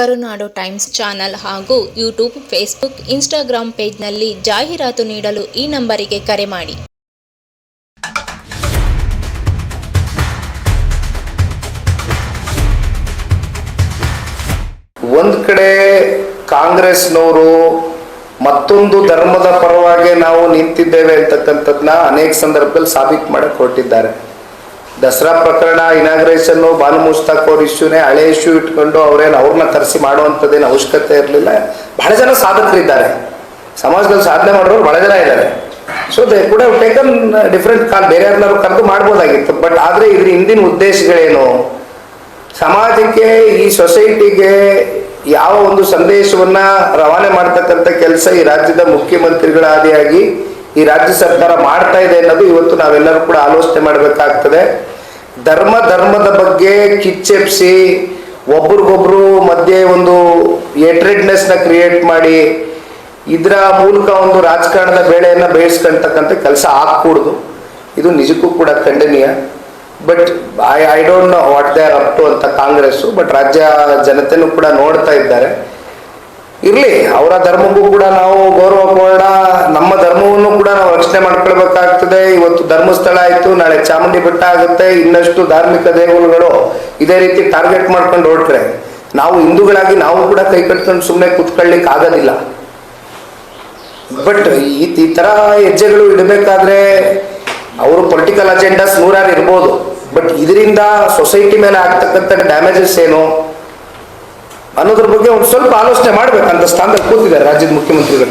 ಕರುನಾಡು times channel ಹಾಗೂ YouTube, Facebook Instagram ಪೇಜ್ನಲ್ಲಿ ಜಾಹೀರಾತು ನೀಡಲು ಈ ನಂಬರಿಗೆ ಕರೆ ಮಾಡಿ. ಒಂದು ಕಡೆ ಕಾಂಗ್ರೆಸ್ನವರು ಮತ್ತೊಂದು ಧರ್ಮದ ಪರವಾಗಿ ನಾವು ನಿಂತಿದ್ದೇವೆ ಅಂತಕ್ಕಂಥದ್ದನ್ನ ಅನೇಕ ಸಂದರ್ಭದಲ್ಲಿ ಸಾಬೀತು ಮಾಡಿ ಹೊರಟಿದ್ದಾರೆ. ದಸರಾ ಪ್ರಕರಣ ಇನಾಗ್ರೇಷನ್ ಬಾನು ಮುಸ್ತಾಕ್ ಅವ್ರ ಇಶ್ಯೂನೇ ಹಳೆ ಇಶ್ಯೂ ಇಟ್ಕೊಂಡು ಅವ್ರೇನು ಅವ್ರನ್ನ ತರಿಸಿ ಮಾಡುವಂಥದ್ದೇನು ಅವಶ್ಯಕತೆ ಇರಲಿಲ್ಲ. ಬಹಳ ಜನ ಸಾಧಕರಿದ್ದಾರೆ. ಸಮಾಜದಲ್ಲಿ ಸಾಧನೆ ಮಾಡೋರು ಬಹಳ ಜನ ಇದ್ದಾರೆ. ಸೊ ದೇ ಕೂಡ ಟೇಕನ್ ಡಿಫ್ರೆಂಟ್ ಕಾಲ್, ಬೇರೆ ಯಾರನ್ನಾರು ಕರೆದು ಮಾಡ್ಬೋದಾಗಿತ್ತು. ಬಟ್ ಆದರೆ ಇದ್ರ ಹಿಂದಿನ ಉದ್ದೇಶಗಳೇನು? ಸಮಾಜಕ್ಕೆ, ಈ ಸೊಸೈಟಿಗೆ ಯಾವ ಒಂದು ಸಂದೇಶವನ್ನ ರವಾನೆ ಮಾಡ್ತಕ್ಕಂಥ ಕೆಲಸ ಈ ರಾಜ್ಯದ ಮುಖ್ಯಮಂತ್ರಿಗಳ ಆದಿಯಾಗಿ ಈ ರಾಜ್ಯ ಸರ್ಕಾರ ಮಾಡ್ತಾ ಇದೆ ಅನ್ನೋದು ಇವತ್ತು ನಾವೆಲ್ಲರೂ ಕೂಡ ಆಲೋಚನೆ ಮಾಡಬೇಕಾಗ್ತದೆ. ಧರ್ಮ, ಧರ್ಮದ ಬಗ್ಗೆ ಕಿಚ್ಚೆಪ್ಸಿ, ಒಬ್ರಿಗೊಬ್ರು ಮಧ್ಯೆ ಒಂದು ಏಟ್ರೆಡ್ನೆಸ್ನ ಕ್ರಿಯೇಟ್ ಮಾಡಿ, ಇದರ ಮೂಲಕ ಒಂದು ರಾಜಕಾರಣದ ಬೇಳೆಯನ್ನು ಬೇಯಿಸ್ಕೊಳ್ತಕ್ಕಂಥ ಕೆಲಸ ಆಗ್ಕೂಡ್ದು. ಇದು ನಿಜಕ್ಕೂ ಕೂಡ ಖಂಡನೀಯ. But I I don't know what they are up to ಅಂತ ಕಾಂಗ್ರೆಸ್ಸು ಬಟ್ ರಾಜ್ಯ ಜನತೆನೂ ಕೂಡ ನೋಡ್ತಾ ಇದ್ದಾರೆ. ಇರ್ಲಿ, ಅವರ ಧರ್ಮಕ್ಕೂ ಕೂಡ ನಾವು ಗೌರವ ಕೊಡೋಣ ನಮ್ಮ ಧರ್ಮವನ್ನು ಕೂಡ ನಾವು ರಕ್ಷಣೆ ಮಾಡ್ಕೊಳ್ಬೇಕಾಗ್ತದೆ. ಇವತ್ತು ಧರ್ಮಸ್ಥಳ ಆಯ್ತು, ನಾಳೆ ಚಾಮುಂಡಿ ಬೆಟ್ಟ ಆಗುತ್ತೆ. ಇನ್ನಷ್ಟು ಧಾರ್ಮಿಕ ದೇಗುಲಗಳು ಇದೇ ರೀತಿ ಟಾರ್ಗೆಟ್ ಮಾಡ್ಕೊಂಡು ಹೊರಟ್ರೆ, ನಾವು ಹಿಂದೂಗಳಾಗಿ ನಾವು ಕೂಡ ಕೈ ಕಟ್ಕೊಂಡು ಸುಮ್ಮನೆ ಕುತ್ಕೊಳ್ಳಿಕ್ಕೆ ಆಗೋದಿಲ್ಲ. ಬಟ್ ಈ ಈ ತರ ಹೆಜ್ಜೆಗಳು ಇಡಬೇಕಾದ್ರೆ ಅವರು ಪೊಲಿಟಿಕಲ್ ಅಜೆಂಡಾಸ್ ನೂರಾರು ಇರ್ಬೋದು. ಬಟ್ ಇದರಿಂದ ಸೊಸೈಟಿ ಮೇಲೆ ಆಗ್ತಕ್ಕಂಥ ಡ್ಯಾಮೇಜಸ್ ಏನು? ಅನ್ನೋದ್ರ ಬಗ್ಗೆ ಒಂದು ಸ್ವಲ್ಪ ಆಲೋಚನೆ ಮಾಡ್ಬೇಕಂತ ಸ್ಥಾನದಲ್ಲಿ ಕೂತಿದ್ದಾರೆ ರಾಜ್ಯದ ಮುಖ್ಯಮಂತ್ರಿಗಳು.